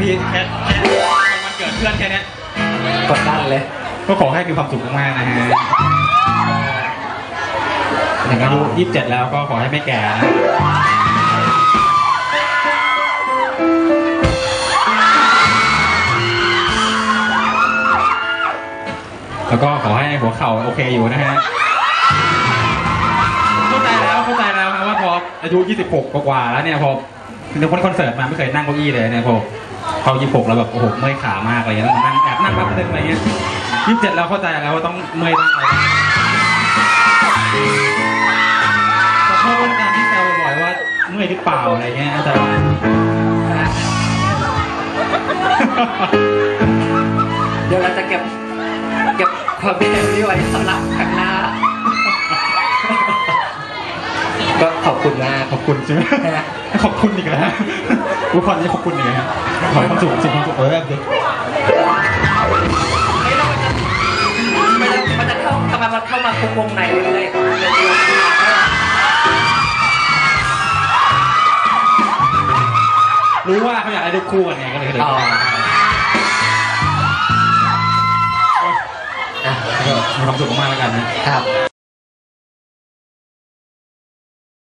แค่แค่วันเกิดเพื่อนแค่เนี้ยกดดันเลย ก็ขอให้มีความสุขมากๆนะฮะถึงอายุ27 แล้วก็ขอให้ไม่แก่นะแล้วก็ขอให้หัวเข่าโอเคอยู่นะฮะ เข้าใจแล้วเข้าใจแล้วครับว่าพออายุ 26 กว่าๆแล้วเนี่ยพอเดี๋ยวคนคอนเสิร์ตมาไม่เคยนั่งเก้าอี้เลยเนี่ยพอ พอ26 แล้วแบบโอ้โหเมื่อยขามากอะไรเงี้ยต้องนั่งแอบนั่งแป๊บนึงอะไรเงี้ย27 แล้วเข้าใจแล้วว่าต้องเมื่อยนั่งอะไรแต่ชอบเรื่องการที่แซวบ่อยว่าเมื่อยหรือเปล่าอะไรเงี้ยแต่เดี๋ยวเราจะเก็บเก็บความคิดเห็นนี้ไว้สำหรับครั้งหน้า ก็ขอบ คุณมากขอบคุณใช่ไหมฮะขอบคุณอีกแล้วอุปกรณ์นี้ขอบคุณอีกแล้วขอความสุขสิ่งความสุขเออเดี๋ยวเฮ้ยแล้วมันจะมันจะมันจะเข้าทำไมมันเข้ามาคุกวงในเรื่อยๆรู้ว่าเขาอยากให้ได้คู่กันไงก็เลยเลยอ๋ออะมีความสุขมากๆแล้วกันนะครับ